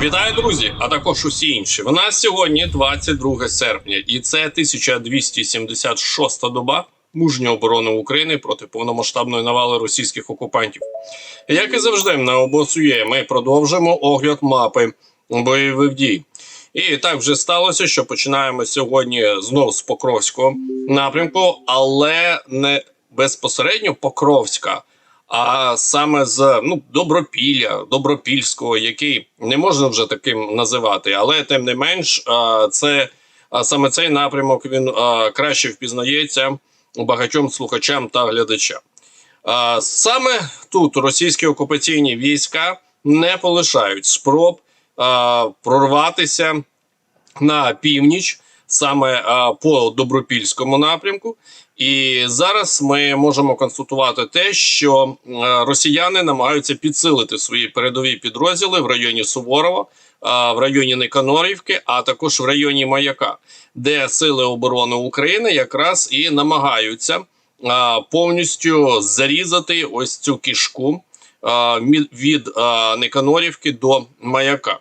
Вітаю, друзі, а також усі інші. В нас сьогодні 22 серпня, і це 1276 доба мужньої оборони України проти повномасштабної навали російських окупантів. Як і завжди, на обосує ми продовжимо огляд мапи бойових дій. І так вже сталося, що починаємо сьогодні знову з Покровського напрямку, але не безпосередньо Покровська, а саме з ну Добропілля, Добропільського, який не можна вже таким називати, але тим не менш, це саме цей напрямок він краще впізнається багатьом слухачам та глядачам. Саме тут російські окупаційні війська не полишають спроб прорватися на північ, саме по добропільському напрямку. І зараз ми можемо констатувати те, що е, росіяни намагаються підсилити свої передові підрозділи в районі Суворова, в районі Никанорівки, а також в районі Маяка, де сили оборони України якраз і намагаються повністю зарізати ось цю кішку від а, Никанорівки до Маяка.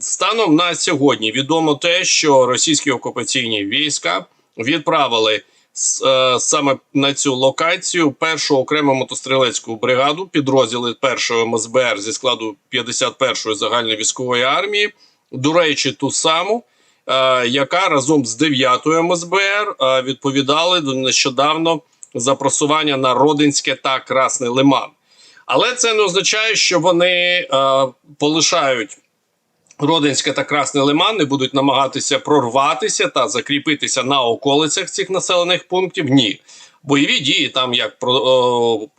Станом на сьогодні відомо те, що російські окупаційні війська відправили е, саме на цю локацію першу окрему мотострілецьку бригаду, підрозділи першого МСБР зі складу 51-ї загальної військової армії. До речі, ту саму, е, яка разом з 9-ю МСБР е, відповідали до нещодавно за просування на Родинське та Красний Лиман. Але це не означає, що вони полишають Родинське та Красний Лиман не будуть намагатися прорватися та закріпитися на околицях цих населених пунктів. Ні, бойові дії там як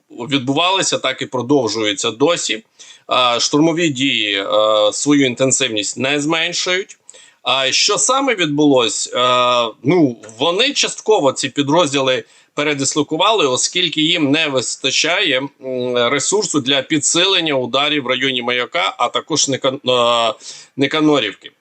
відбувалися, так і продовжуються досі. Штурмові дії е, свою інтенсивність не зменшують. А що саме відбулось? Е, ну вони частково ці підрозділи передислокували, оскільки їм не вистачає ресурсу для підсилення ударів в районі маяка, а також Ника- Никанорівки.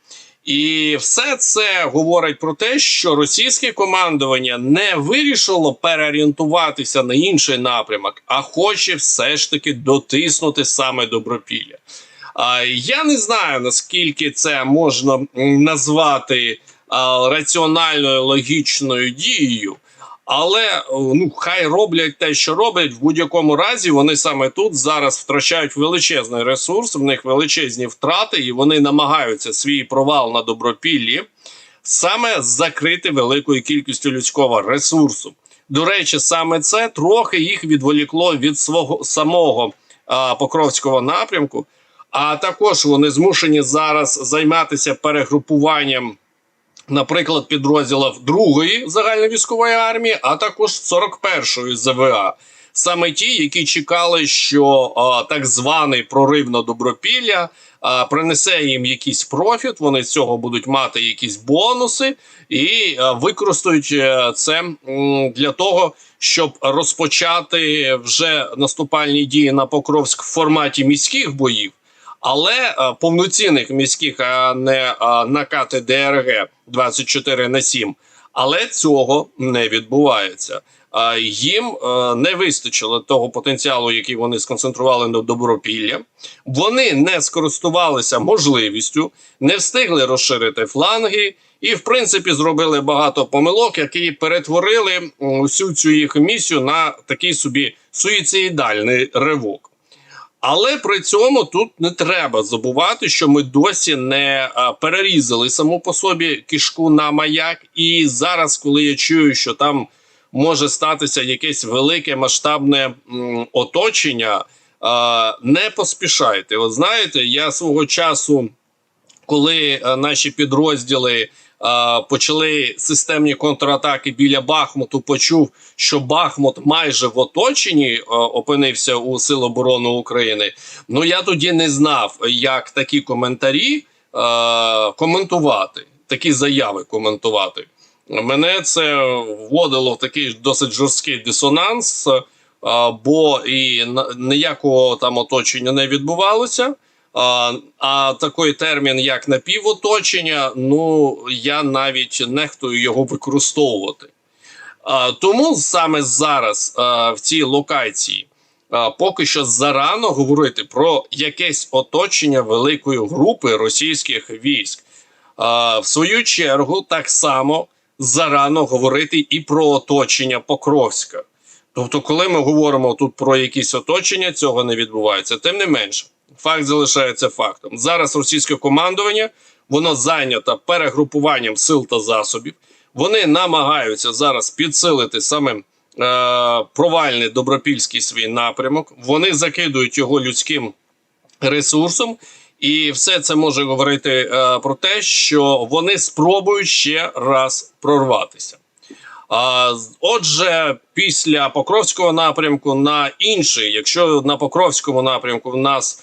І все це говорить про те, що російське командування не вирішило переорієнтуватися на інший напрямок, а хоче все ж таки дотиснути саме добропілля. Я не знаю наскільки це можна назвати раціональною логічною дією. Але ну хай роблять те, що роблять в будь-якому разі. Вони саме тут зараз втрачають величезний ресурс, в них величезні втрати, і вони намагаються свій провал на добропіллі саме закрити великою кількістю людського ресурсу. До речі, саме це трохи їх відволікло від свого самого а, Покровського напрямку. А також вони змушені зараз займатися перегрупуванням наприклад, підрозділів другої загальновійськової армії, а також 41-ї ЗВА. Саме ті, які чекали, що а, так званий прорив на добропілля а, принесе їм якийсь профіт, вони з цього будуть мати якісь бонуси і а, використають е, це м, для того, щоб розпочати вже наступальні дії на Покровськ в форматі міських боїв але е, повноцінних міських, а не е, накати ДРГ 24 на 7. Але цього не відбувається. Їм е, не вистачило того потенціалу, який вони сконцентрували на добропілля. Вони не скористувалися можливістю, не встигли розширити фланги, і, в принципі, зробили багато помилок, які перетворили м, усю цю їх місію на такий собі суїцидальний ривок. Але при цьому тут не треба забувати, що ми досі не перерізали саму по собі кішку на маяк. І зараз, коли я чую, що там може статися якесь велике масштабне оточення, не поспішайте. Ви знаєте, я свого часу, коли наші підрозділи почали системні контратаки біля Бахмуту, почув, що Бахмут майже в оточенні опинився у Сил оборони України. Ну я тоді не знав, як такі коментарі коментувати, такі заяви коментувати. Мене це вводило в такий досить жорсткий дисонанс, бо і ніякого там оточення не відбувалося. А, такий термін, як напівоточення, ну я навіть нехтую його використовувати. Тому саме зараз в цій локації поки що зарано говорити про якесь оточення великої групи російських військ. В свою чергу, так само зарано говорити і про оточення Покровська. Тобто, коли ми говоримо тут про якісь оточення, цього не відбувається. Тим не менше, факт залишається фактом. Зараз російське командування воно зайнято перегрупуванням сил та засобів. Вони намагаються зараз підсилити саме е, провальний добропільський свій напрямок. Вони закидують його людським ресурсом, і все це може говорити е, про те, що вони спробують ще раз прорватися. Отже, після Покровського напрямку на інший, якщо на Покровському напрямку в нас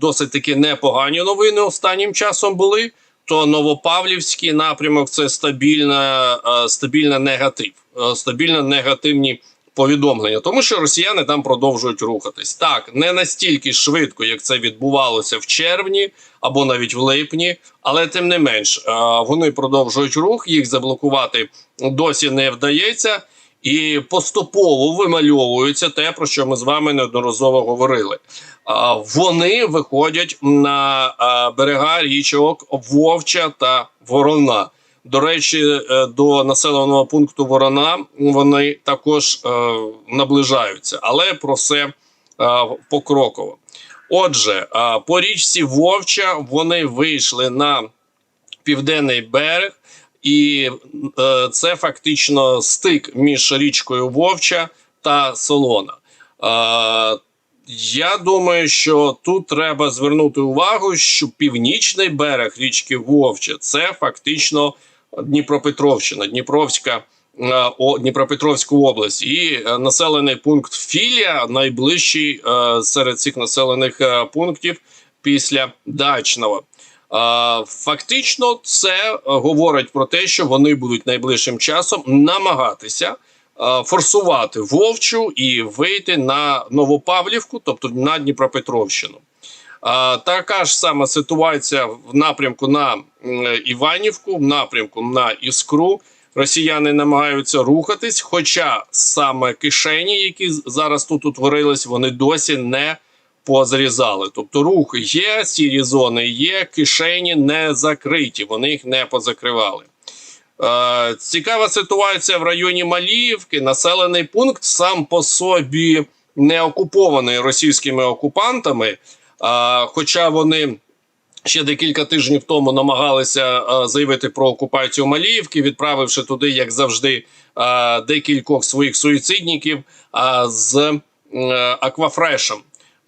досить таки непогані новини останнім часом були, то Новопавлівський напрямок це стабільна, стабільна негатив, стабільно негативні повідомлення, тому що росіяни там продовжують рухатись. Так, не настільки швидко, як це відбувалося в червні або навіть в липні, але тим не менш вони продовжують рух, їх заблокувати досі не вдається, і поступово вимальовується те, про що ми з вами неодноразово говорили. Вони виходять на берега річок Вовча та Ворона. До речі, е, до населеного пункту Ворона вони також е, наближаються, але про все е, покроково. Отже, по річці Вовча вони вийшли на південний берег, і е, це фактично стик між річкою Вовча та Солона. Е, я думаю, що тут треба звернути увагу, що північний берег річки Вовча це фактично Дніпропетровщина, Дніпровська. е, о- Дніпропетровську область і е, населений пункт Філія найближчий е, серед цих населених пунктів після Дачного. Фактично, це говорить про те, що вони будуть найближчим часом намагатися форсувати Вовчу і вийти на Новопавлівку, тобто на Дніпропетровщину. Така ж сама ситуація в напрямку на Іванівку, в напрямку на Іскру. Росіяни намагаються рухатись, хоча саме кишені, які зараз тут утворились, вони досі не позрізали. Тобто рух є, сірі зони є, кишені не закриті, вони їх не позакривали. Е, цікава ситуація в районі Маліївки. Населений пункт сам по собі не окупований російськими окупантами, е, хоча вони. Ще декілька тижнів тому намагалися е, заявити про окупацію Маліївки, відправивши туди, як завжди, е, декількох своїх суїцидників е, з е, Аквафрешем.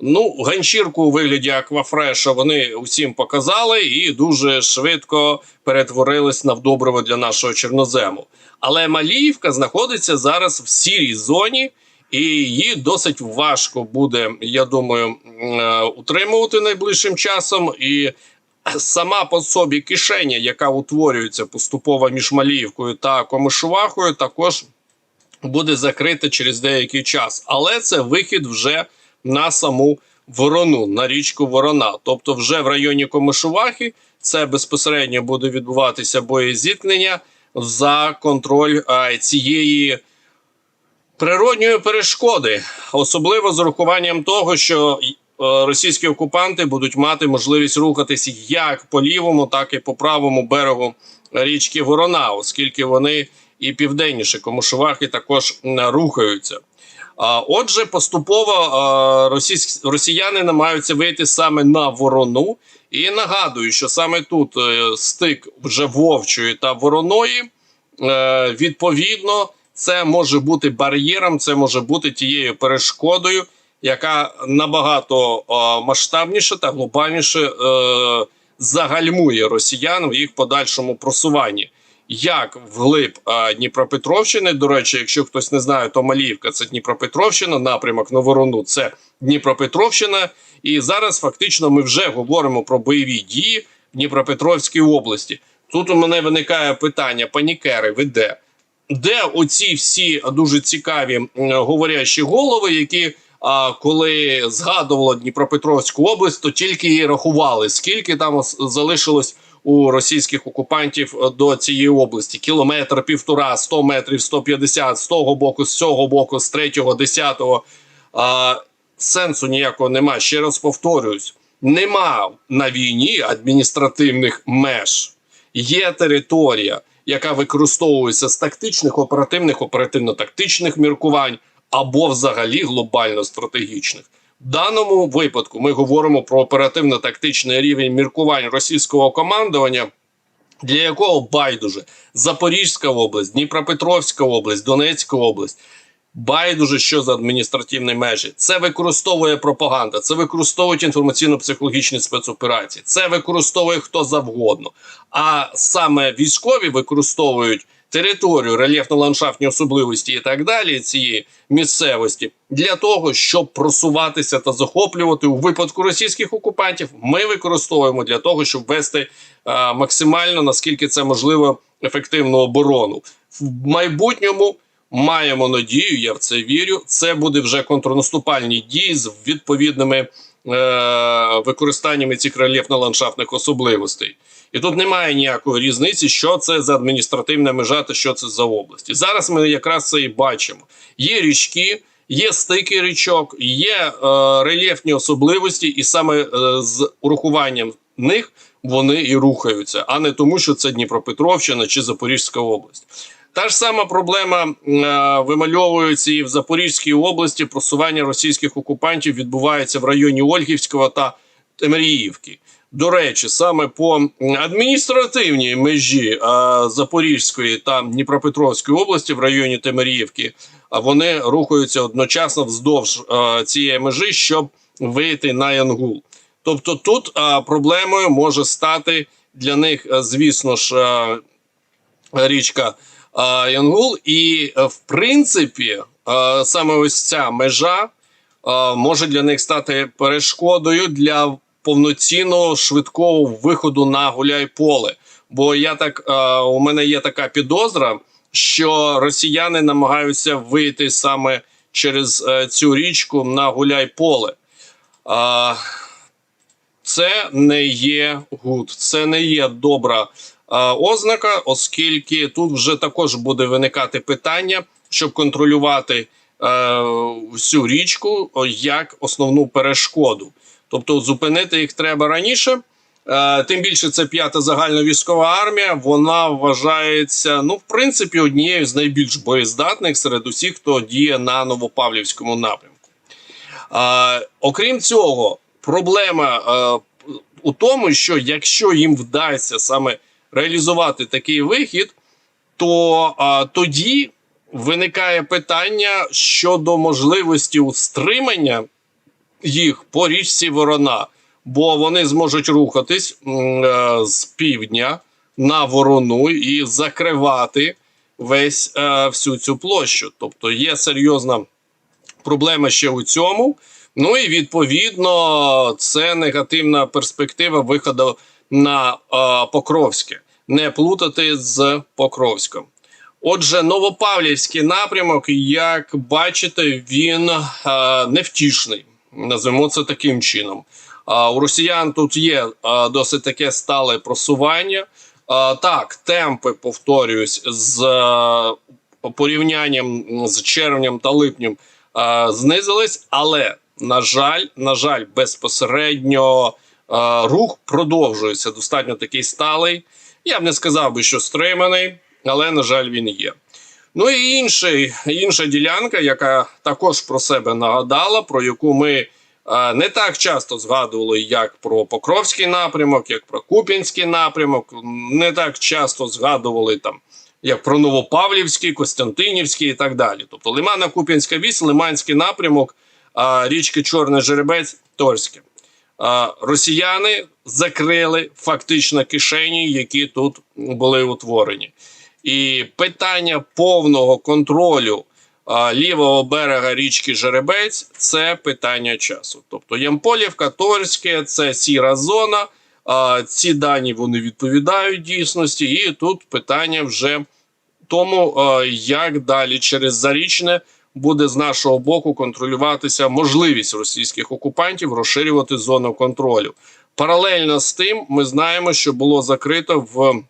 Ну, ганчірку у вигляді Аквафреша вони усім показали і дуже швидко перетворились на вдобриво для нашого чорнозему. Але Маліївка знаходиться зараз в сірій зоні, і її досить важко буде, я думаю, е, утримувати найближчим часом. І сама по собі кишеня, яка утворюється поступово між Маліївкою та Комишувахою, також буде закрита через деякий час. Але це вихід вже на саму ворону, на річку Ворона. Тобто, вже в районі Комишувахи це безпосередньо буде відбуватися боєзіткнення за контроль а, цієї природньої перешкоди, особливо з урахуванням того, що е, російські окупанти будуть мати можливість рухатись як по лівому, так і по правому берегу річки Ворона, оскільки вони і південніше Комушувахи також рухаються. Отже, поступово росіяни намагаються вийти саме на ворону. І нагадую, що саме тут е, стик вже вовчої та вороної. Е, відповідно, це може бути бар'єром, це може бути тією перешкодою, яка набагато масштабніше та глобальніше е, загальмує росіян в їх подальшому просуванні. Як вглиб Дніпропетровщини, до речі, якщо хтось не знає, то Маліївка це Дніпропетровщина, напрямок на Ворону це Дніпропетровщина. І зараз фактично ми вже говоримо про бойові дії в Дніпропетровській області. Тут у мене виникає питання: панікери, ви де? Де оці всі дуже цікаві говорящі голови, які а, коли згадувало Дніпропетровську область, то тільки її рахували, скільки там залишилось у російських окупантів е, до цієї області: кілометр, півтора, 100 метрів, 150, з того боку, з цього боку, з третього, десятого. А, сенсу ніякого нема. Ще раз повторююсь: нема на війні адміністративних меж. Є територія, яка використовується з тактичних, оперативних, оперативно-тактичних міркувань або взагалі глобально стратегічних. Даному випадку ми говоримо про оперативно-тактичний рівень міркувань російського командування, для якого байдуже Запорізька область, Дніпропетровська область, Донецька область. Байдуже, що за адміністративні межі. Це використовує пропаганда, це використовують інформаційно-психологічні спецоперації, це використовує хто завгодно. А саме військові використовують територію, рельєфно-ландшафтні особливості і так далі цієї місцевості для того, щоб просуватися та захоплювати у випадку російських окупантів. Ми використовуємо для того, щоб вести е, максимально наскільки це можливо ефективну оборону в майбутньому. Маємо надію, я в це вірю. Це буде вже контрнаступальні дії з відповідними е, використаннями цих рельєфно-ландшафтних особливостей. І тут немає ніякої різниці, що це за адміністративна межа та що це за області. Зараз ми якраз це і бачимо. Є річки, є стики річок, є е, рельєфні особливості, і саме е, з урахуванням них вони і рухаються, а не тому, що це Дніпропетровщина чи Запорізька область. Та ж сама проблема е, вимальовується і в Запорізькій області. Просування російських окупантів відбувається в районі Ольгівського та Темріївки. До речі, саме по адміністративній межі е, Запорізької та Дніпропетровської області в районі Темиріївки, а вони рухаються одночасно вздовж е, цієї межі, щоб вийти на Янгул. Тобто тут е, проблемою може стати для них, звісно ж, е, річка е, Янгул, і в принципі, е, саме ось ця межа може для них стати перешкодою для повноцінного швидкого виходу на гуляй-поле. Бо я так е, у мене є така підозра, що росіяни намагаються вийти саме через е, цю річку на гуляй-поле. Е, це не є гуд, це не є добра е, ознака, оскільки тут вже також буде виникати питання, щоб контролювати е, всю річку як основну перешкоду. Тобто зупинити їх треба раніше. Е, тим більше це п'ята загальна військова армія. Вона вважається, ну, в принципі, однією з найбільш боєздатних серед усіх, хто діє на Новопавлівському напрямку. Е, окрім цього, проблема е, у тому, що якщо їм вдасться саме реалізувати такий вихід, то тоді виникає питання щодо можливості устримання їх по річці Ворона, бо вони зможуть рухатись е, з півдня на ворону і закривати весь е, всю цю площу. Тобто є серйозна проблема ще у цьому. Ну і відповідно це негативна перспектива виходу на е, Покровське. Не плутати з Покровськом. Отже, Новопавлівський напрямок, як бачите, він е, невтішний. Назвемо це таким чином. У росіян тут є досить таке стале просування. Так, темпи, повторююсь, з а, порівнянням з червнем та липнем знизились, але на жаль, на жаль, безпосередньо рух продовжується достатньо такий сталий. Я б не сказав би, що стриманий, але на жаль, він є. Ну і інший, інша ділянка, яка також про себе нагадала, про яку ми е, не так часто згадували, як про Покровський напрямок, як про Куп'янський напрямок, не так часто згадували там, як про Новопавлівський, Костянтинівський і так далі. Тобто Лимана Куп'янська вісь, Лиманський напрямок, річки Чорний Жеребець, Торське. Росіяни закрили фактично кишені, які тут були утворені. І питання повного контролю а, лівого берега річки Жеребець це питання часу. Тобто Ямполівка, Торське, це сіра зона. А, ці дані вони відповідають дійсності, і тут питання вже тому, а, як далі через зарічне буде з нашого боку контролюватися можливість російських окупантів розширювати зону контролю. Паралельно з тим, ми знаємо, що було закрито в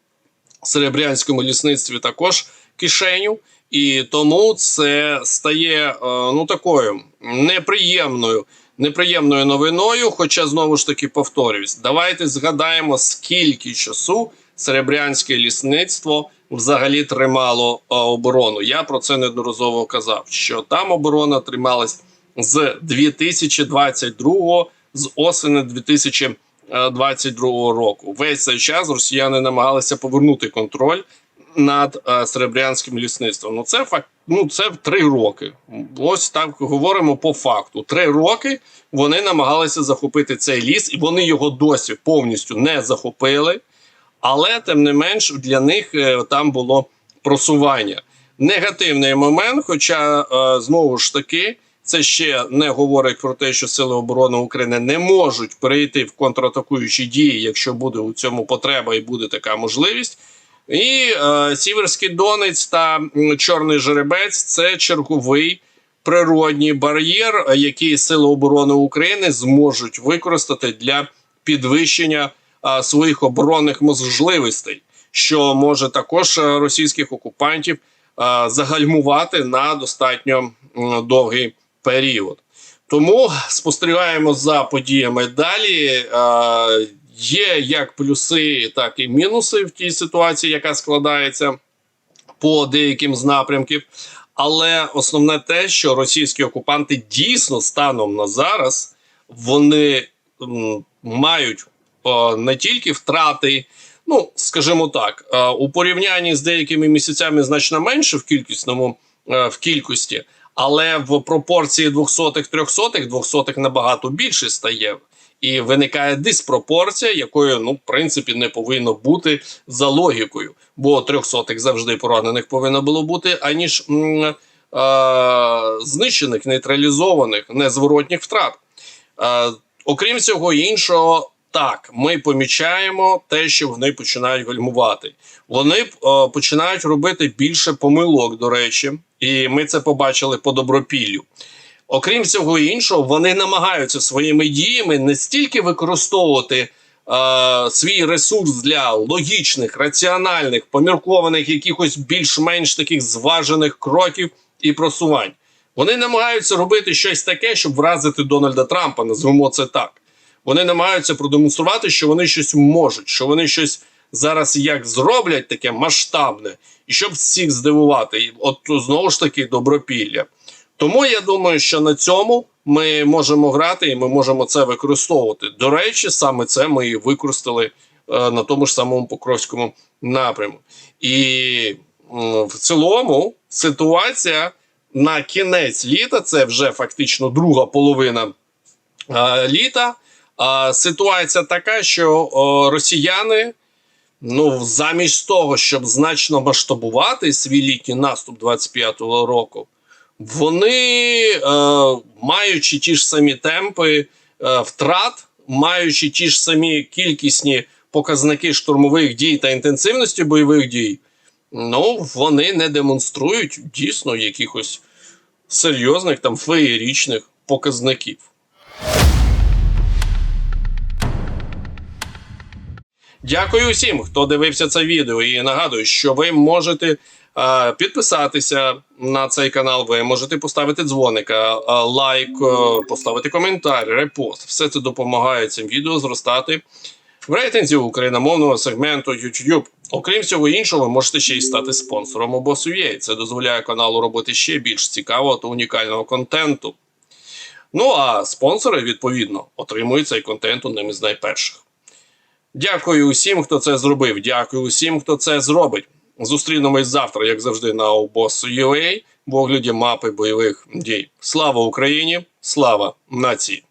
Серебрянському лісництві також кишеню, І тому це стає е, ну такою неприємною, неприємною новиною. Хоча знову ж таки повторюсь, давайте згадаємо, скільки часу серебрянське лісництво взагалі тримало е, оборону. Я про це неодноразово казав, що там оборона трималась з 2022 з осені 2022 року. Весь цей час росіяни намагалися повернути контроль над е, серебрянським лісництвом. Ну це факт. Ну це в три роки. Ось так говоримо по факту. Три роки вони намагалися захопити цей ліс, і вони його досі повністю не захопили. Але тим не менш для них е, там було просування. Негативний момент, хоча е, знову ж таки. Це ще не говорить про те, що сили оборони України не можуть перейти в контратакуючі дії, якщо буде у цьому потреба і буде така можливість. І е, Сіверський Донець та Чорний Жеребець це черговий природній бар'єр, який Сили оборони України зможуть використати для підвищення е, своїх оборонних можливостей, що може також е, російських окупантів е, загальмувати на достатньо довгий період. Тому спостерігаємо за подіями далі. Е, Є як плюси, так і мінуси в тій ситуації, яка складається по деяким з напрямків. Але основне те, що російські окупанти дійсно станом на зараз вони мають не тільки втрати, ну скажімо так, е, у порівнянні з деякими місяцями значно менше в кількісному е, в кількості, але в пропорції двохсотих трьохсотих двохсотих набагато більше стає. І виникає диспропорція, якою ну в принципі не повинно бути за логікою, бо трьохсотих завжди поранених повинно було бути, аніж м, е, знищених, нейтралізованих, незворотніх втрат. Окрім цього іншого, так ми помічаємо те, що вони починають гальмувати. Вони е, починають робити більше помилок, до речі, і ми це побачили по добропіллю. Окрім всього іншого, вони намагаються своїми діями не стільки використовувати е, свій ресурс для логічних, раціональних, поміркованих, якихось більш-менш таких зважених кроків і просувань. Вони намагаються робити щось таке, щоб вразити Дональда Трампа, назвемо це так. Вони намагаються продемонструвати, що вони щось можуть, що вони щось зараз як зроблять таке масштабне, і щоб всіх здивувати. І От знову ж таки добропілля. Тому я думаю, що на цьому ми можемо грати і ми можемо це використовувати. До речі, саме це ми і використали е, на тому ж самому Покровському напряму. І в цілому ситуація на кінець літа, це вже фактично друга половина е, літа. Ситуація така, що росіяни. Ну, замість того, щоб значно масштабувати свій літній наступ 25-го року, вони, е, маючи ті ж самі темпи е, втрат, маючи ті ж самі кількісні показники штурмових дій та інтенсивності бойових дій, ну вони не демонструють дійсно якихось серйозних там феєрічних показників. Дякую всім, хто дивився це відео. І нагадую, що ви можете е, підписатися на цей канал. Ви можете поставити дзвоника, е, лайк, е, поставити коментар, репост. Все це допомагає цим відео зростати в рейтинзі україномовного сегменту YouTube. Окрім всього іншого, ви можете ще й стати спонсором обосує. Це дозволяє каналу робити ще більш цікавого та унікального контенту. Ну а спонсори, відповідно, отримують цей контент одним із найперших. Дякую усім, хто це зробив. Дякую усім, хто це зробить. Зустрінемось завтра, як завжди, на обос.ua в огляді мапи бойових дій. Слава Україні! Слава нації!